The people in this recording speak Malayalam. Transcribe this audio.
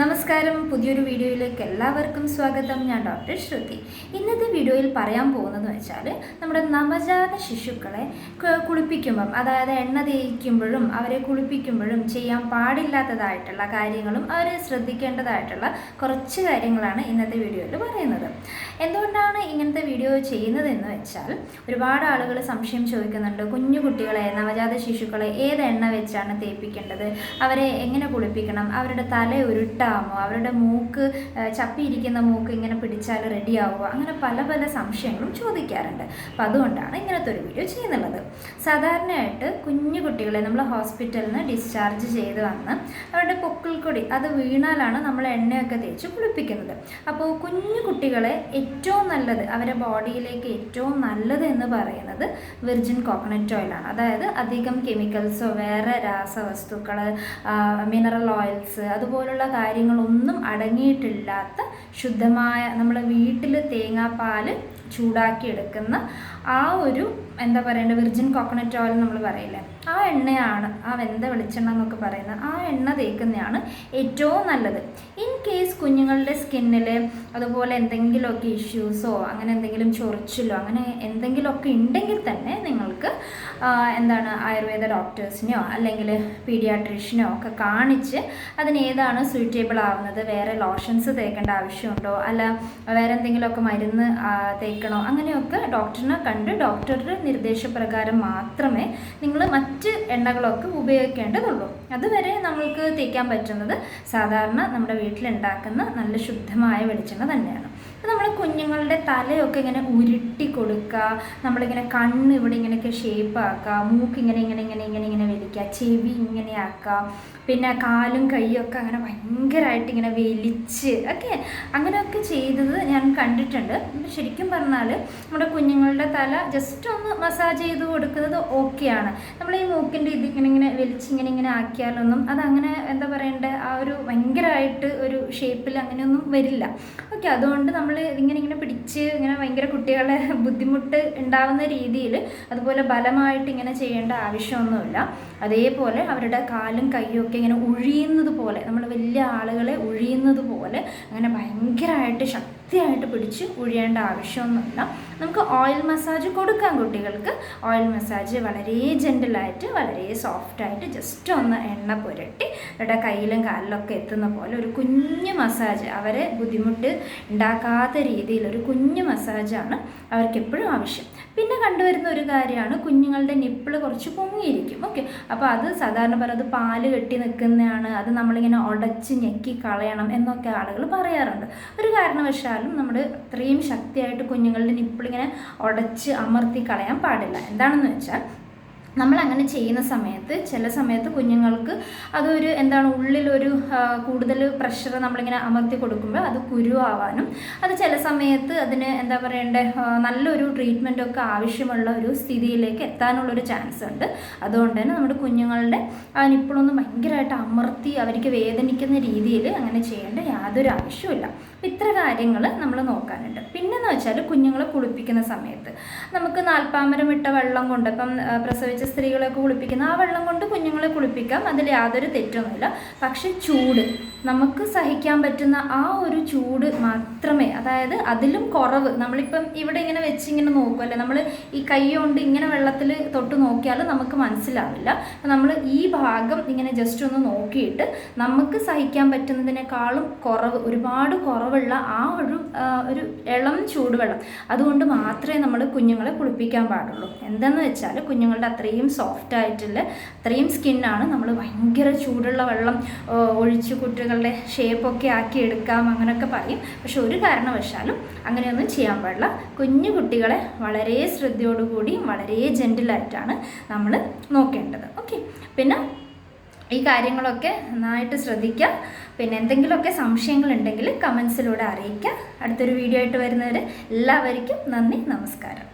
നമസ്കാരം. പുതിയൊരു വീഡിയോയിലേക്ക് എല്ലാവർക്കും സ്വാഗതം. ഞാൻ ഡോക്ടർ ശ്രുതി. ഇന്നത്തെ വീഡിയോയിൽ പറയാൻ പോകുന്നത് വെച്ചാൽ നമ്മുടെ നവജാത ശിശുക്കളെ കുളിപ്പിക്കുമ്പം അതായത് എണ്ണ തേക്കുമ്പോഴും അവരെ കുളിപ്പിക്കുമ്പോഴും ചെയ്യാൻ പാടില്ലാത്തതായിട്ടുള്ള കാര്യങ്ങളും അവരെ ശ്രദ്ധിക്കേണ്ടതായിട്ടുള്ള കുറച്ച് കാര്യങ്ങളാണ് ഇന്നത്തെ വീഡിയോയിൽ പറയുന്നത്. എന്തുകൊണ്ടാണ് ഇങ്ങനത്തെ വീഡിയോ ചെയ്യുന്നതെന്ന് വെച്ചാൽ ഒരുപാട് ആളുകൾ സംശയം ചോദിക്കുന്നുണ്ട്. കുഞ്ഞു കുട്ടികളെ നവജാത ശിശുക്കളെ ഏത് എണ്ണ വെച്ചാണ് തേപ്പിക്കേണ്ടത്? അവരെ എങ്ങനെ കുളിപ്പിക്കണം? അവരുടെ തല ഉരുട്ടാമോ അവരുടെ മൂക്ക് ചപ്പിയിരിക്കുന്ന മൂക്ക് ഇങ്ങനെ പിടിച്ചാൽ റെഡിയാവുമോ അങ്ങനെ പല പല സംശയങ്ങളും ചോദിക്കാറുണ്ട്. അപ്പോൾ അതുകൊണ്ടാണ് ഇങ്ങനത്തെ ഒരു വീഡിയോ ചെയ്യുന്നുള്ളത്. സാധാരണയായിട്ട് കുഞ്ഞു കുട്ടികളെ നമ്മൾ ഹോസ്പിറ്റലിൽ നിന്ന് ഡിസ്ചാർജ് ചെയ്ത് വന്ന് അവരുടെ പൊക്കിൽ കൊടി അത് വീണാലാണ് നമ്മൾ എണ്ണയൊക്കെ തേച്ച് കുളിപ്പിക്കുന്നത്. അപ്പോൾ കുഞ്ഞു കുട്ടികളെ ഏറ്റവും നല്ലത് അവരുടെ ബോഡിയിലേക്ക് ഏറ്റവും നല്ലത് എന്ന് പറയുന്നത് വിർജിൻ കോക്കനട്ട് ഓയിലാണ് അതായത് അധികം കെമിക്കൽസോ വേറെ രാസവസ്തുക്കൾ മിനറൽ ഓയിൽസ് അതുപോലുള്ള കാര്യങ്ങളൊന്നും അടങ്ങിയിട്ടില്ലാത്ത ശുദ്ധമായ നമ്മൾ വീട്ടിൽ തേങ്ങാപ്പാൽ ചൂടാക്കി എടുക്കുന്ന ആ ഒരു എന്താ പറയേണ്ടത് വിർജിൻ കോക്കനട്ട് ഓയിൽ നമ്മൾ പറയില്ലേ? ആ എണ്ണയാണ് ആ വെന്ത വെളിച്ചെണ്ണ എന്നൊക്കെ പറയുന്നത്. ആ എണ്ണ തേക്കുന്നതാണ് ഏറ്റവും നല്ലത്. ഇൻ കേസ് കുഞ്ഞുങ്ങളുടെ സ്കിന്നിൽ അതുപോലെ എന്തെങ്കിലുമൊക്കെ ഇഷ്യൂസോ അങ്ങനെ എന്തെങ്കിലും ചൊറിച്ചിലോ അങ്ങനെ എന്തെങ്കിലുമൊക്കെ ഉണ്ടെങ്കിൽ തന്നെ നിങ്ങൾക്ക് എന്താണ് ആയുർവേദ ഡോക്ടേഴ്സിനെയോ അല്ലെങ്കിൽ പീഡിയാട്രീഷ്യനോ ഒക്കെ കാണിച്ച് അതിന് ഏതാണ് സൂറ്റേബിൾ ആവുന്നത് വേറെ ലോഷൻസ് തേക്കേണ്ട ആവശ്യമുണ്ടോ അല്ല വേറെ എന്തെങ്കിലുമൊക്കെ മരുന്ന് തേക്കണോ അങ്ങനെയൊക്കെ ഡോക്ടറിനെ കണ്ട് ഡോക്ടറുടെ നിർദ്ദേശപ്രകാരം മാത്രമേ നിങ്ങൾ മറ്റ് എണ്ണകളൊക്കെ ഉപയോഗിക്കേണ്ടതുള്ളൂ. അതുവരെ നമ്മൾക്ക് തേക്കാൻ പറ്റുന്നത് സാധാരണ നമ്മുടെ വീട്ടിലുണ്ടാക്കുന്ന നല്ല ശുദ്ധമായ വെളിച്ചെണ്ണ തന്നെയാണ്. നമ്മൾ കുഞ്ഞുങ്ങളുടെ തലയൊക്കെ ഇങ്ങനെ ഉരുട്ടി കൊടുക്കുക നമ്മളിങ്ങനെ കണ്ണ് ഇവിടെ ഇങ്ങനെയൊക്കെ ഷേപ്പ് ആക്കുക മൂക്ക് ഇങ്ങനെ ഇങ്ങനെ ഇങ്ങനെ ഇങ്ങനെ ഇങ്ങനെ വലിക്കുക ചെവി ഇങ്ങനെ ആക്കുക പിന്നെ കാലും കൈയൊക്കെ അങ്ങനെ ഭയങ്കരമായിട്ട് ഇങ്ങനെ വലിച്ച് ഒക്കെ അങ്ങനെയൊക്കെ ചെയ്തത് ഞാൻ കണ്ടിട്ടുണ്ട്. ശരിക്കും പറഞ്ഞാൽ നമ്മുടെ കുഞ്ഞുങ്ങളുടെ തല ജസ്റ്റ് ഒന്ന് മസാജ് ചെയ്ത് കൊടുക്കുന്നത് ഓക്കെയാണ് നമ്മൾ ഈ മൂക്കിന്റെ ഇത് ഇങ്ങനെ ഇങ്ങനെ വലിച്ച് ഇങ്ങനെ ആക്കിയാലൊന്നും അതങ്ങനെ എന്താ പറയണ്ടേ ആ ഒരു ഭയങ്കരമായിട്ട് ഒരു ഷേപ്പിൽ അങ്ങനെയൊന്നും വരില്ല. ഓക്കെ അതുകൊണ്ട് നമ്മൾ ഇങ്ങനെ ഇങ്ങനെ പിടിച്ച് ഇങ്ങനെ ഭയങ്കര കുട്ടികളെ ബുദ്ധിമുട്ട് ഉണ്ടാവുന്ന രീതിയിൽ അതുപോലെ ബലമായിട്ട് ഇങ്ങനെ ചെയ്യേണ്ട ആവശ്യമൊന്നുമില്ല. അതേപോലെ അവരുടെ കാലും കൈയും ഒക്കെ ഇങ്ങനെ ഉഴിയുന്നത് പോലെ നമ്മൾ വലിയ ആളുകളെ ഉഴിയുന്നത് പോലെ അങ്ങനെ ഭയങ്കരമായിട്ട് ശക്തിയായിട്ട് പിടിച്ച് ഉഴിയേണ്ട ആവശ്യമൊന്നുമില്ല. നമുക്ക് ഓയിൽ മസാജ് കൊടുക്കാം കുട്ടികൾക്ക്. ഓയിൽ മസാജ് വളരെ ജെന്റിലായിട്ട് വളരെ സോഫ്റ്റായിട്ട് ജസ്റ്റ് ഒന്ന് എണ്ണ പുരട്ടി അവരുടെ കയ്യിലും കാലിലൊക്കെ എത്തുന്ന പോലെ ഒരു കുഞ്ഞ് മസാജ് അവരെ ബുദ്ധിമുട്ട് ഉണ്ടാക്കാത്ത രീതിയിൽ ഒരു കുഞ്ഞു മസാജാണ് അവർക്ക് എപ്പോഴും ആവശ്യം. പിന്നെ കണ്ടുവരുന്ന ഒരു കാര്യമാണ് കുഞ്ഞുങ്ങളുടെ നിപ്പിൾ കുറച്ച് പൊങ്ങിയിരിക്കും. ഓക്കെ അപ്പോൾ അത് സാധാരണ പറയുന്നത് അത് പാൽ കെട്ടി നിൽക്കുന്നതാണ്. അത് നമ്മളിങ്ങനെ ഉടച്ച് ഞെക്കി കളയണം എന്നൊക്കെ ആളുകൾ പറയാറുണ്ട്. ഒരു കാരണവശാലും നമ്മൾ അത്രയും ശക്തിയായിട്ട് കുഞ്ഞുങ്ങളുടെ നിപ്പിളിങ്ങനെ ഉടച്ച് അമർത്തി കളയാൻ പാടില്ല. എന്താണെന്ന് വെച്ചാൽ നമ്മൾ അങ്ങനെ ചെയ്യുന്ന സമയത്ത് ചില സമയത്ത് കുഞ്ഞുങ്ങൾക്ക് അതൊരു എന്താണ് ഉള്ളിലൊരു കൂടുതൽ പ്രഷർ നമ്മളിങ്ങനെ അമർത്തി കൊടുക്കുമ്പോൾ അത് കുരുവാവാനും അത് ചില സമയത്ത് അതിന് എന്താ പറയണ്ടേ നല്ലൊരു ട്രീറ്റ്മെന്റ് ഒക്കെ ആവശ്യമുള്ള ഒരു സ്ഥിതിയിലേക്ക് എത്താനുള്ളൊരു ചാൻസ് ഉണ്ട്. അതുകൊണ്ട് തന്നെ നമ്മുടെ കുഞ്ഞുങ്ങളുടെ നിപ്പിളൊന്നും ഭയങ്കരമായിട്ട് അമർത്തി അവർക്ക് വേദനിക്കുന്ന രീതിയിൽ അങ്ങനെ ചെയ്യേണ്ട യാതൊരു ആവശ്യമില്ല ഇത്ര കാര്യങ്ങൾ നമ്മൾ നോക്കാനുണ്ട്. പിന്നെന്ന് വെച്ചാൽ കുഞ്ഞുങ്ങളെ കുളിപ്പിക്കുന്ന സമയത്ത്. നമുക്ക് നാൽപ്പാമരം ഇട്ട വെള്ളം കൊണ്ട് ഇപ്പം ആ, പ്രസവിച്ച സ്ത്രീകളൊക്കെ കുളിപ്പിക്കുന്ന ആ വെള്ളം കൊണ്ട് കുഞ്ഞുങ്ങളെ കുളിപ്പിക്കാം. അതിൽ യാതൊരു തെറ്റൊന്നുമില്ല പക്ഷെ ചൂട് നമുക്ക് സഹിക്കാൻ പറ്റുന്ന ആ ഒരു ചൂട് മാത്രമേ അതായത് അതിലും കുറവ്. നമ്മളിപ്പം ഇവിടെ ഇങ്ങനെ വെച്ച് ഇങ്ങനെ നോക്കുമല്ലേ നമ്മൾ ഈ കൈ കൊണ്ട് ഇങ്ങനെ വെള്ളത്തിൽ തൊട്ട് നോക്കിയാൽ നമുക്ക് മനസ്സിലാവില്ല. നമ്മൾ ഈ ഭാഗം ഇങ്ങനെ ജസ്റ്റ് ഒന്ന് നോക്കിയിട്ട് നമുക്ക് സഹിക്കാൻ പറ്റുന്നതിനേക്കാളും കുറവ് ഒരുപാട് കുറവുള്ള ആ ഒരു ഒരു ഇളം ചൂടുവെള്ളം. അതുകൊണ്ട് മാത്രമേ നമ്മൾ കുഞ്ഞുങ്ങളെ കുളിപ്പിക്കാൻ പാടുള്ളൂ. എന്തെന്ന് വെച്ചാൽ കുഞ്ഞുങ്ങളുടെ അത്രയും സോഫ്റ്റ് ആയിട്ടുള്ള അത്രയും സ്കിന്നാണ് നമ്മൾ ഭയങ്കര ചൂടുള്ള വെള്ളം ഒഴിച്ച് കുട്ടികളുടെ ഷേപ്പൊക്കെ ആക്കി എടുക്കാം അങ്ങനെയൊക്കെ പറയും. പക്ഷെ ഒരു കാരണവശാലും അങ്ങനെയൊന്നും ചെയ്യാൻ പാടില്ല. കുഞ്ഞു കുട്ടികളെ വളരെ ശ്രദ്ധയോടുകൂടി വളരെ ജെന്റിലായിട്ടാണ് നമ്മൾ നോക്കേണ്ടത്. ഓക്കെ പിന്നെ ഈ കാര്യങ്ങളൊക്കെ നന്നായിട്ട് ശ്രദ്ധിക്കുക. പിന്നെ എന്തെങ്കിലുമൊക്കെ സംശയങ്ങളുണ്ടെങ്കിൽ കമൻസിലൂടെ അറിയിക്കുക. അടുത്തൊരു വീഡിയോ ആയിട്ട് വരുന്നവരെ എല്ലാവർക്കും നന്ദി നമസ്കാരം.